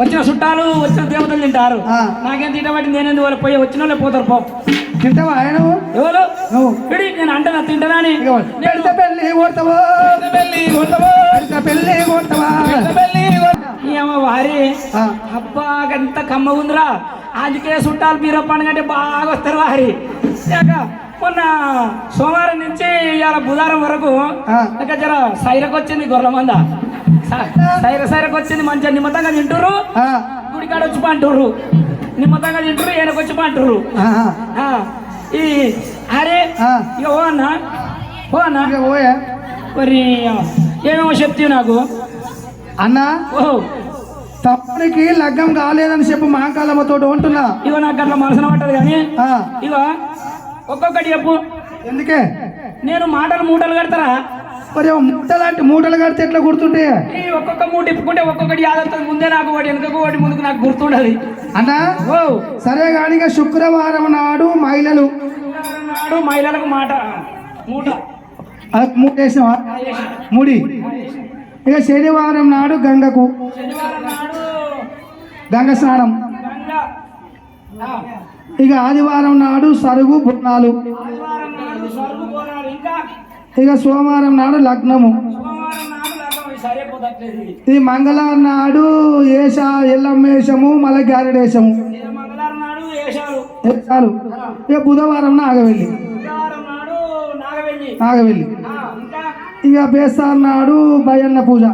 వచ్చిన చుట్టాలు వచ్చిన దేవతలు తింటారు. నాకేం తినబట్టి నేనేందుకు వాళ్ళు పోయి వచ్చిన వాళ్ళే పోతారు పో. తింటావా ఆయన? ఎవరు? నువ్వు. ఇడి నేను అంటున్నా తింటానా అని? పెళ్ళి కొడతావా? పెళ్ళి కొడతావా? ఏమో వారి. అబ్బా ఎంత కమ్మ ఉందిరా. అందుకే చుట్టాలు బీర పండుగ అంటే బాగా వస్తారు వారి. మొన్న సోమవారం నుంచి ఇవాళ బుధవారం వరకు. ఇక జర సైరకు వచ్చింది గొర్రెల మంద. సైర సైరకు వచ్చింది మంచిగా నిమ్మతంగా తింటురు గుడికాడ వచ్చి పంటుర్రు. నిమ్మతంగా తింటురు పంటుర్రు. ఆ, ఆ, ఈ అరే. ఇక ఓ అన్న ఓ అన్న. పోయా మరి ఏమేమో చెప్తావు నాకు? అన్న ఓ. తమ్మునికి లగ్గం కాలేదని చెప్పు మహాకాలమ్మతో ఉంటున్నా ఇగో నాకు అట్లా మనసున పట్టదు కానీ ఇగో ఒక్కొక్కటి చెప్పు. ఎందుకే? నేను మాటలు మూటలు కడతారా? మరి మూట లాంటి మూటలు కడితే ఎట్లా గుర్తుంటే? ఒక్కొక్క మూట ఇప్పుకుంటే ఒక్కొక్కటి యాదవుతుంది ముందే నాకు ఒకటి వెనుకకు ఒకటి ముందుకు నాకు గుర్తుండదు. అన్నా? ఓ. సరే కానీ ఇక శుక్రవారం నాడు మహిళలు. నాడు మహిళలకు మాట మూట. అది మూడు వేసినావా? ముడి. ఇక శనివారం నాడు గంగకు. గంగ స్నానం. ఇక ఆదివారం నాడు సరుగు బున్నాలు ఆదివారం నాడు సరుకు పోరాడు ఇంకా ఇక సోమవారం నాడు లగ్నము. ఈ మంగళవారం నాడు ఏష ఎల్లమ్మేషము మళ్ళీ గారెడేశము చాలు. ఇక బుధవారం నాగవెల్లి. నాగవెల్లి. ఇక బేస్తార్ నాడు భయన్న పూజ.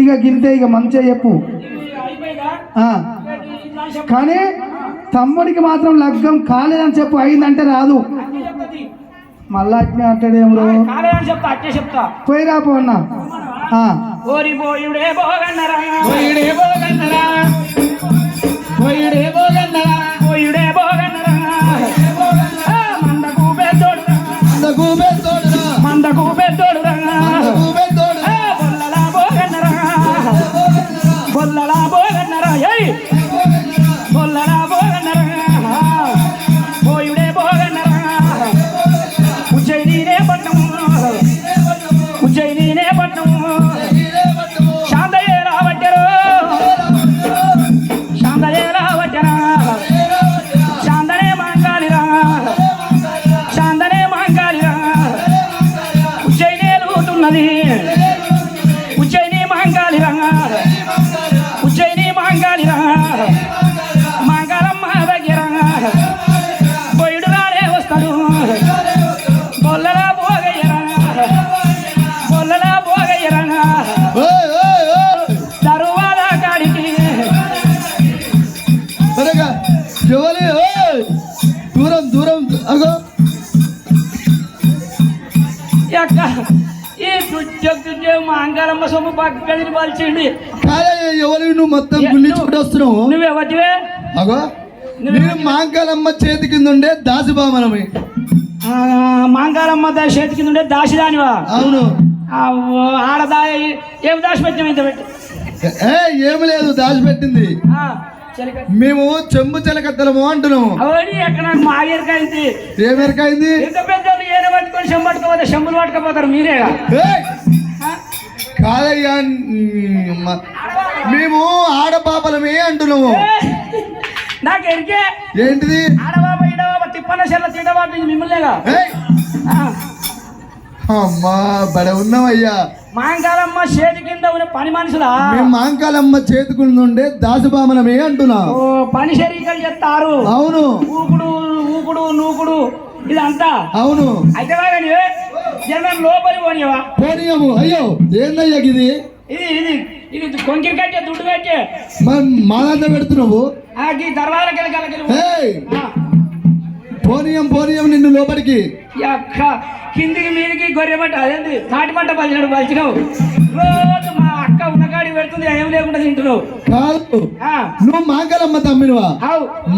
ఇక గింతే ఇక మంచిగా చెప్పు. కానీ తమ్ముడికి మాత్రం లగ్గం కాలేదని చెప్పు అయిందంటే రాదు. మళ్ళా అట్నే అంటాడేమో కాలేదని చెప్తా అట్టే చెప్తా. పోయిరా పో అన్న. ఆ. ఓరి బోయుడే బోగన్నరా. బోయుడే బోగన్నరా. దూరం దూరం. అగో యొక్క ఈ దుడ్జ దుడ్జ మాంగాలమ్మ సొమ్ము కాదయ్య ఎవరు నువ్వు మొత్తం గుల్లించుకుంటూ వస్తున్నావు నువ్వెవటివే అగో. నేను మాంకాలమ్మ చేతి కింద ఉండే దాసిబామనమి దా చేతి కింద ఉండే దాసిదానివా అవును. ఆడదా ఏం దాచి పెట్టాం ఇంత పెట్టి? ఏ ఏమి లేదు దాచిపెట్టింది మేము చెంబు చిలకత్తలము అంటున్నాము అవన్నీ ఎక్కడ నాకు మాగేరికైంది ఏమెరకైంది ఇంత పెద్ద ఏన పట్టుకొని చెంబు పట్టుకోపోతే చెంబులు పట్టుకోపోతారు! ఆ? కాదయ్యా మ్, మ- మేము ఆడపాపలమే అంటున్నాము. ఏ, నాకు ఎరికే. ఏంటిది? ఆడబాబా ఈడబాబా తిప్పన చెల్ల తిడబాబా మిమ్మల్నేగా? అమ్మా బడ ఉన్నామయ్యా మాంగాలమ్మ చేతి కింద ఉన్న పని మనుషులా? మేము మాంకాలమ్మ చేతికుండ ఉండే దాసిబామనమే అంటున్నాం. ఓ పని శరీరాలు చెప్తారు అవును. ఊకుడు ఊకుడు నూకుడు ఇదంతా. అవును. అయితే కానీ జనం లోపలి పోనివా పోనీయము. అయ్యో ఏందయ్యా ఇది? ఇది ఇది ఇది కొంకిరి కట్టే దుడ్డు కట్టే. మా దాంట్లో పెడుతున్నావు? ఈ ఏయ్! పోనీయం పోనీయం నిన్ను లోపలికి. కిందికి మీదికి గొర్రె మంట అదేంది? తాటి మంట పలిచినాడు పలిచినావు. రోజు మా అక్క ఉన్నకాడికి పెడుతుంది ఏం లేకుండా తింటున్నావు. కాదు. ఆ, నువ్వు మాంకాలమ్మ తమ్మినవా?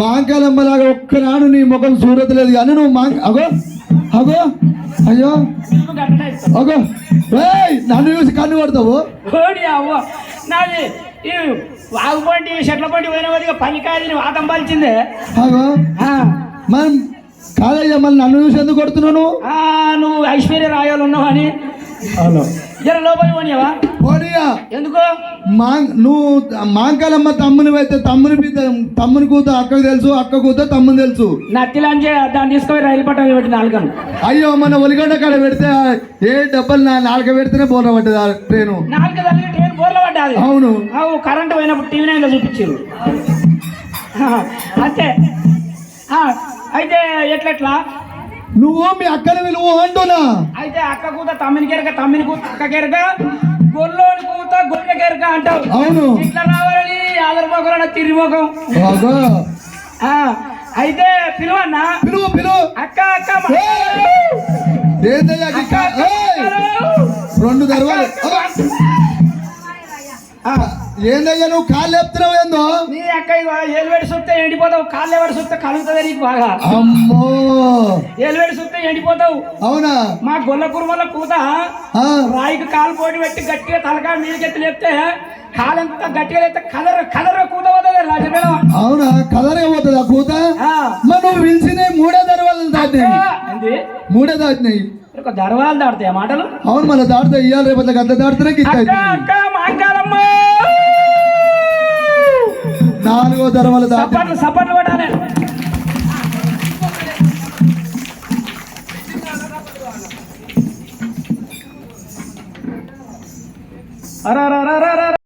మాంకాలమ్మ లాగా ఒక్కనాడు నీ ముఖం చూడతలేదు కానీ నువ్వు మాంక అగో అగో అయ్యో. అగో నన్ను చూసి కన్ను కొడతావు? నాది ఈ వాగుపండి చెట్ల పండి పోయిన వాడిగా పనికాయని వాతం పలిచిందే. అగో. ఆ, మనం కాదయ్యా మళ్ళీ నన్ను చూసి ఎందుకు కొడుతున్నావు నువ్వు? ఐశ్వర్య రాయాలు జర పోనీయవా? పోనీయా? ఎందుకో? మా నువ్వు మాంకాలమ్మ తమ్ముని అయితే తమ్ముని తమ్ముని కూత అక్కకు తెలుసు అక్క కూత తమ్ముని తెలుసు. నత్తిలాంచే దాన్ని తీసుకొని రైలు పట్టాలి పెట్టి నాలుగను అయ్యో మన ఒలిగొండ కాడ పెడితే ఏ డబ్బలు నా నాలుక పెడితేనే పోన పడ్డది ట్రైను. తల్లి ట్రైన్ బోర్ల పడ్డాది. అవును. అవు కరెంటు పోయినప్పుడు టీవీ నైన్లో చూపించారు అంతే. అయితే ఎట్లెట్లా? నువ్వు మీ అక్కని విలువ అంటున్నా. అయితే అక్క కూత తమ్మిని కెరక తమ్మిని కూత అక్క కెరక గొల్లోని కూత గొల్లె కెరక అంటావు. అవును. ఇట్లా రావాలని ఆదర మొక్కలు తిరిగి మొఖం అగో. ఆ, అయితే పిలువన్నా? పిలువు పిలువు. అక్క అక్క రెండు దర్వాలు ఏందయ్యా నువ్వు కాళ్ళు లేపుతున్నావు ఏందో? నీ అక్క ఏలువేడి సుత్తే ఎండిపోతావు. కాళ్ళు ఎవడి సుత్తే కలుగుతుంది నీకు బాగా. అమ్మో! ఏలువేడి సుత్తే ఎండిపోతావు. అవునా? మా గొల్ల కురుమల కూత రాయికి కాలు పోటీ పెట్టి గట్టిగా తలకాయ మీదకెత్తి లేపితే కాలు ఎంత గట్టిగా లేపితే కలర్ కలర్ కూత పోతుంది రాజమేడం అవునా? కలరే పోతుంది ఆ కూత? ఆ. మరి నువ్వు పిలిచినాయి మూడే దర్వాలు దాటినాయి మూడే దాటినాయి ఒక దర్వాలు దాడతాయి మాటలు. అవును మళ్ళీ దాటితే ఇయ్యాలి రేపు అట్లా గంట నాలుగో దర్వాలు దాటి సపట్లు సపట్లు కొట్టాలి అరరరరరర.